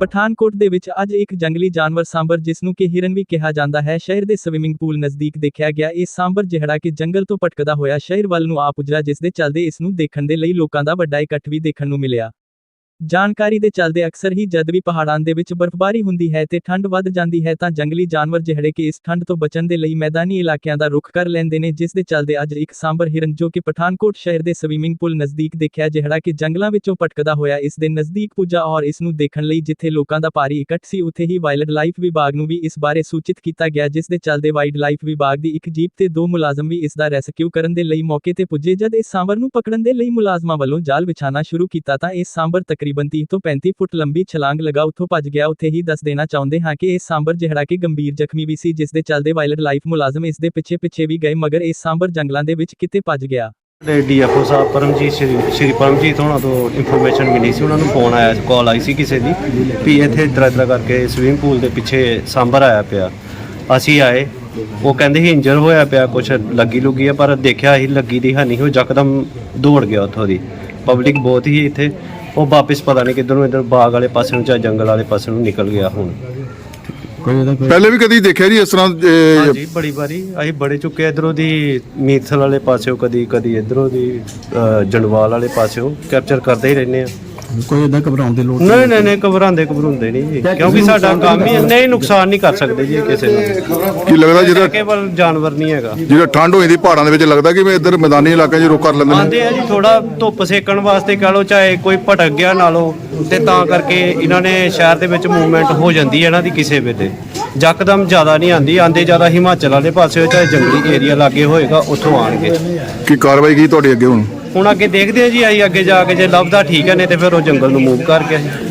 ਪਠਾਨਕੋਟ ਦੇ ਵਿੱਚ ਅੱਜ ਇੱਕ ਜੰਗਲੀ ਜਾਨਵਰ ਸਾਂਬਰ ਜਿਸ ਨੂੰ ਕਿ ਹਿਰਨ ਵੀ ਕਿਹਾ ਜਾਂਦਾ ਹੈ, ਸ਼ਹਿਰ ਦੇ ਸਵਿਮਿੰਗ ਪੂਲ ਨਜ਼ਦੀਕ ਦੇਖਿਆ ਗਿਆ। ਇਹ ਸਾਂਬਰ ਜਿਹੜਾ ਕਿ ਜੰਗਲ ਤੋਂ ਭਟਕਦਾ ਹੋਇਆ ਸ਼ਹਿਰ ਵੱਲ ਨੂੰ ਆ ਪੁੱਜਾ ਜਿਸ ਦੇ ਚੱਲਦੇ ਇਸ ਨੂੰ ਦੇਖਣ ਦੇ ਲਈ ਲੋਕਾਂ ਦਾ ਵੱਡਾ ਇਕੱਠ ਵੀ ਦੇਖਣ ਨੂੰ ਮਿਲਿਆ। ਜਾਣਕਾਰੀ ਦੇ ਚੱਲਦੇ ਅਕਸਰ ਹੀ ਜਦ ਵੀ ਪਹਾੜਾਂ ਦੇ ਵਿੱਚ ਬਰਫ਼ਬਾਰੀ ਹੁੰਦੀ ਹੈ ਤੇ ਠੰਡ ਵੱਧ ਜਾਂਦੀ ਹੈ ਤਾਂ ਜੰਗਲੀ ਜਾਨਵਰ ਜਿਹੜੇ ਕਿ ਇਸ ਠੰਡ ਤੋਂ ਬਚਣ ਦੇ ਲਈ ਮੈਦਾਨੀ ਇਲਾਕਿਆਂ ਦਾ ਰੁਖ ਕਰ ਲੈਂਦੇ ਨੇ, ਜਿਸ ਦੇ ਚੱਲਦੇ ਅੱਜ ਇੱਕ ਸਾਂਬਰ ਹਿਰਨ ਜੋ ਕਿ ਪਠਾਨਕੋਟ ਸ਼ਹਿਰ ਦੇ ਸਵਿਮਿੰਗ ਪੂਲ ਨਜ਼ਦੀਕ ਦੇਖਿਆ ਜਿਹੜਾ ਕਿ ਜੰਗਲਾਂ ਵਿੱਚੋਂ ਭਟਕਦਾ ਹੋਇਆ ਇਸ ਦੇ ਨਜ਼ਦੀਕ ਪੁੱਜਾ ਔਰ ਇਸ ਨੂੰ ਦੇਖਣ ਲਈ ਜਿੱਥੇ ਲੋਕਾਂ ਦਾ ਭਾਰੀ ਇਕੱਠ ਸੀ, ਉੱਥੇ ਹੀ ਵਾਈਲਡ ਲਾਈਫ ਵਿਭਾਗ ਨੂੰ ਵੀ ਇਸ ਬਾਰੇ ਸੂਚਿਤ ਕੀਤਾ ਗਿਆ, ਜਿਸ ਦੇ ਚੱਲਦੇ ਵਾਈਲਡ ਲਾਈਫ ਵਿਭਾਗ ਦੀ ਇੱਕ ਜੀਪ ਤੇ ਦੋ ਮੁਲਾਜ਼ਮ ਵੀ ਇਸ ਦਾ ਰੈਸਕਿਊ ਕਰਨ ਦੇ ਲਈ ਮੌਕੇ ਤੇ ਪੁੱਜੇ। ਜਦ ਇਸ ਸਾਂਬਰ ਨੂੰ ਪਕੜਨ ਦੇ ਲਈ ਮੁਲਾਜ਼ਮਾਂ ਵੱਲੋਂ ਜਾਲ ਵਿਛਾਣਾ ਸ਼ੁਰੂ ਕੀਤਾ ਤਾਂ ਇਸ ਸਾਂਬਰ ਤਕਰੀਬਨ 30 ਤੋਂ 35 ਫੁੱਟ ਲੰਬੀ ਛਲਾਂਗ ਲਗਾ ਉੱਥੋਂ ਭੱਜ ਗਿਆ। ਉੱਥੇ ਹੀ ਦੱਸ ਦੇਣਾ ਚਾਹੁੰਦੇ ਹਾਂ ਕਿ ਇਸ ਸਾਂਬਰ ਜਿਹੜਾ ਕਿ ਗੰਭੀਰ ਜ਼ਖਮੀ ਵੀ ਸੀ ਜਿਸ ਦੇ ਚੱਲਦੇ ਵਾਈਲਡ ਲਾਈਫ ਮੁਲਾਜ਼ਮ ਇਸ ਦੇ ਪਿੱਛੇ ਪਿੱਛੇ ਵੀ ਗਏ, ਮਗਰ ਇਸ ਸਾਂਬਰ ਜੰਗਲਾਂ ਦੇ ਵਿੱਚ ਕਿਤੇ ਭੱਜ ਗਿਆ। ਡੀਐਫਓ ਸਾਹਿਬ ਪਰਮਜੀਤ ਸ਼੍ਰੀ ਸ਼੍ਰੀ ਪਰਮਜੀਤ ਹੋਣਾ ਤੋਂ ਇਨਫੋਰਮੇਸ਼ਨ ਮਿਲੀ ਸੀ, ਉਹਨਾਂ ਨੂੰ ਫੋਨ ਆਇਆ ਸੀ ਕਾਲ ਆਈ ਸੀ ਕਿਸੇ ਦੀ ਵੀ ਇੱਥੇ ਇਤਰਾ ਇਤਰਾ ਕਰਕੇ ਸਵਿਮਿੰਗ ਪੂਲ ਦੇ ਪਿੱਛੇ ਸਾਂਬਰ ਆਇਆ ਪਿਆ। ਅਸੀਂ ਆਏ, ਉਹ ਕਹਿੰਦੇ ਸੀ ਇੰਜਰ ਹੋਇਆ ਪਿਆ, ਕੁਛ ਲੱਗੀ ਲੁੱਗੀ ਆ, ਪਰ ਦੇਖਿਆ ਸੀ ਲੱਗੀ ਦੀ ਹਾਨੀ ਹੋ ਜਕਦਮ ਦੌੜ ਗਿਆ ਉੱਥੋਂ ਦੀ। ਪਬਲਿਕ ਬਹੁਤ ਹੀ ਇੱਥੇ ਉਹ ਵਾਪਸ ਪਤਾ ਨਹੀਂ ਕਿੱਧਰ ਨੂੰ ਇੱਧਰ ਬਾਗ ਵਾਲੇ ਪਾਸੇ ਨੂੰ ਜਾਂ ਜੰਗਲ ਵਾਲੇ ਪਾਸੇ ਨੂੰ ਨਿਕਲ ਗਿਆ ਹੁਣ। ਪਹਿਲੇ ਵੀ ਕਦੀ ਦੇਖਿਆ ਜੀ ਇਸ ਤਰ੍ਹਾਂ ਇਹ, ਹਾਂਜੀ ਬੜੀ ਵਾਰੀ। ਅਸੀਂ ਬੜੇ ਚੁੱਕੇ ਇਧਰੋਂ ਦੀ ਮੀਰਥਲ ਵਾਲੇ ਪਾਸਿਓ ਕਦੀ ਕਦੀ ਇਧਰੋਂ ਦੀ ਅ, ਜੰਡਵਾਲ ਵਾਲੇ ਪਾਸਿਓ। ਕੈਪਚਰ ਕਰਦੇ ਹੀ ਰਹਿੰਦੇ ਆ। ਕੋਈ ਇਦਾਂ ਘਬਰਾਉਣ ਦੀ ਲੋੜ ਨਹੀਂ ਨਹੀਂ ਨਹੀਂ। ਘਬਰਾਉਂਦੇ ਘਬਰਾਉਂਦੇ ਨਹੀਂ ਜੀ। ਕਿਉਂਕਿ ਸਾਡਾ ਕੰਮ ਹੀ ਨਹੀਂ ਨੁਕਸਾਨ ਨਹੀਂ ਕਰ ਸਕਦੇ ਜੀ ਕਿਸੇ ਨੂੰ। ਕੀ ਲੱਗਦਾ ਜਿਹੜਾ ਕੇਵਲ ਜਾਨਵਰ ਨਹੀਂ ਹੈਗਾ। ਜਿਹੜਾ ਠੰਡ ਹੋ ਜਾਂਦੀ ਪਹਾੜਾਂ ਦੇ ਵਿੱਚ ਲੱਗਦਾ ਕਿ ਮੈਂ ਇੱਧਰ ਮੈਦਾਨੀ ਇਲਾਕਿਆਂ 'ਚ ਰੁਕ ਕਰ ਲੈਂਦੇ ਨੇ? ਆਂਦੇ ਆ ਜੀ ਥੋੜਾ ਧੁੱਪ ਸੇਕਣ ਵਾਸਤੇ ਕਹ ਲੋ ਚਾਹੇ ਕੋਈ ਭਟਕ ਗਿਆ ਨਾਲੋਂ ਤੇ ਤਾਂ ਕਰਕੇ ਇਹਨਾਂ ਨੇ ਸ਼ਹਿਰ ਦੇ ਵਿੱਚ ਮੂਵਮੈਂਟ ਹੋ ਜਾਂਦੀ ਹੈ ਇਹਨਾਂ ਦੀ ਕਿਸੇ ਵੇਲੇ। ਯਕਦਮ ਜ਼ਿਆਦਾ ਨਹੀਂ ਆਂਦੀ ਆਂਦੇ ਜ਼ਿਆਦਾ ਹਿਮਾਚਲ ਵਾਲੇ ਪਾਸੇ ਚਾਹੇ ਜੰਗਲੀ ਏਰੀਆ ਲਾਗੇ ਹੋਏਗਾ ਉੱਥੋਂ ਆਣਗੇ ਕੀ ਕਾਰਵਾਈ ਕੀ ਤੁਹਾਡੀ ਅੱਗੇ ਹੁਣ? ਹੁਣ ਅੱਗੇ ਦੇਖਦੇ ਆ ਜੀ ਅਸੀਂ ਅੱਗੇ ਜਾ ਕੇ ਜੇ ਲੱਭਦਾ ਠੀਕ ਹੈ ਨਹੀਂ ਤੇ ਫਿਰ ਉਹ ਜੰਗਲ ਨੂੰ ਮੂਵ ਕਰਕੇ ਗਿਆ